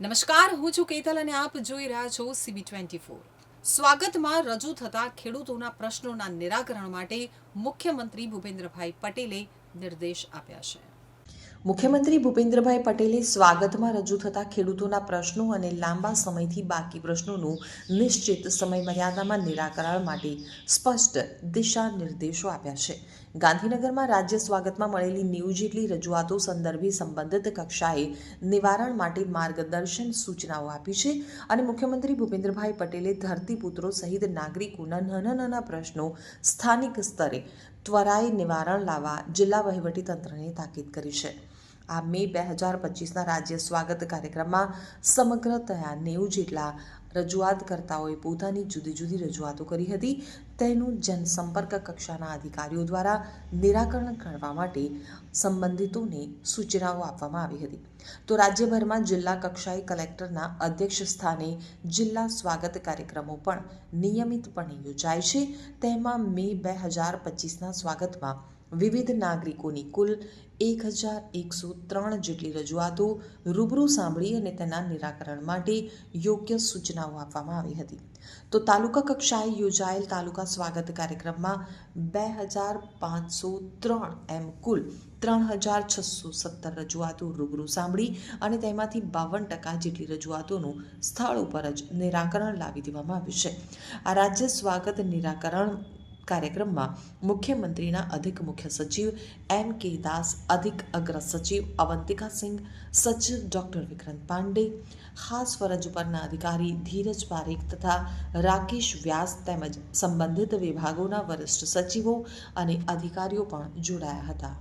નમસ્કાર, હું છું કેતલ અને આપ જોઈ રહ્યા છો સીબી ટ્વેન્ટી ફોર સ્વાગતમાં રજૂ થતા ખેડૂતોના પ્રશ્નોના નિરાકરણ માટે મુખ્યમંત્રી ભૂપેન્દ્રભાઈ પટેલે નિર્દેશ આપ્યા છે. મુખ્યમંત્રી ભૂપેન્દ્રભાઈ પટેલે સ્વાગતમાં રજૂ થતા ખેડૂતોના પ્રશ્નો અને લાંબા સમયથી બાકી પ્રશ્નોનું નિશ્ચિત સમય મર્યાદામાં નિરાકરણ માટે સ્પષ્ટ દિશા નિર્દેશો આપ્યા છે. ગાંધીનગરમાં રાજ્ય સ્વાગતમાં મળેલી નેવું જેટલી રજૂઆતો સંદર્ભે સંબંધિત કક્ષાએ નિવારણ માટે માર્ગદર્શન સૂચનાઓ આપી છે અને મુખ્યમંત્રી ભૂપેન્દ્રભાઈ પટેલે ધરતીપુત્રો સહિત નાગરિકોના નાના નાના પ્રશ્નો સ્થાનિક સ્તરે ત્વરાએ નિવારણ લાવવા જિલ્લા વહીવટીતંત્રને તાકીદ કરી છે. આ મે બે હજાર પચીસના રાજ્ય સ્વાગત કાર્યક્રમમાં સમગ્ર થયા નેવું જેટલા રજૂઆતકર્તાઓએ પોતાની જુદી જુદી રજૂઆતો કરી હતી. તેનું જનસંપર્ક કક્ષાના અધિકારીઓ દ્વારા નિરાકરણ કરવા માટે સંબંધિતોને સૂચનાઓ આપવામાં આવી હતી. તો રાજ્યભરમાં જિલ્લા કક્ષાએ કલેક્ટરના અધ્યક્ષ સ્થાને જિલ્લા સ્વાગત કાર્યક્રમો પણ નિયમિતપણે યોજાય છે. તેમાં મે બે હજાર પચીસના સ્વાગતમાં વિવિધ નાગરિકોની કુલ એક હજાર એકસો ત્રણ જેટલી રજૂઆતો રૂબરૂ સાંભળી અને તેના નિરાકરણ માટે યોગ્ય સૂચનાઓ આપવામાં આવી હતી. તો તાલુકા કક્ષાએ યોજાયેલ તાલુકા સ્વાગત કાર્યક્રમમાં બે હજાર પાંચસો ત્રણ એમ કુલ ત્રણ હજાર છસો સત્તર રજૂઆતો રૂબરૂ સાંભળી અને તેમાંથી બાવન ટકા જેટલી રજૂઆતોનું સ્થળ ઉપર જ નિરાકરણ લાવી દેવામાં આવ્યું છે. આ રાજ્ય સ્વાગત નિરાકરણ કાર્યક્રમમાં મુખ્યમંત્રીના અધિક મુખ્ય સચિવ, એમ કે દાસ, અધિક અગ્ર સચિવ, અવંતિકા સિંઘ, સચિવ ડોક્ટર વિક્રાંત પાંડે, ખાસ ફરજ ઉપરના અધિકારી ધીરજ પારેખ તથા રાકેશ વ્યાસ તેમજ સંબંધિત વિભાગોના વરિષ્ઠ સચિવો અને અધિકારીઓ પણ જોડાયા હતા.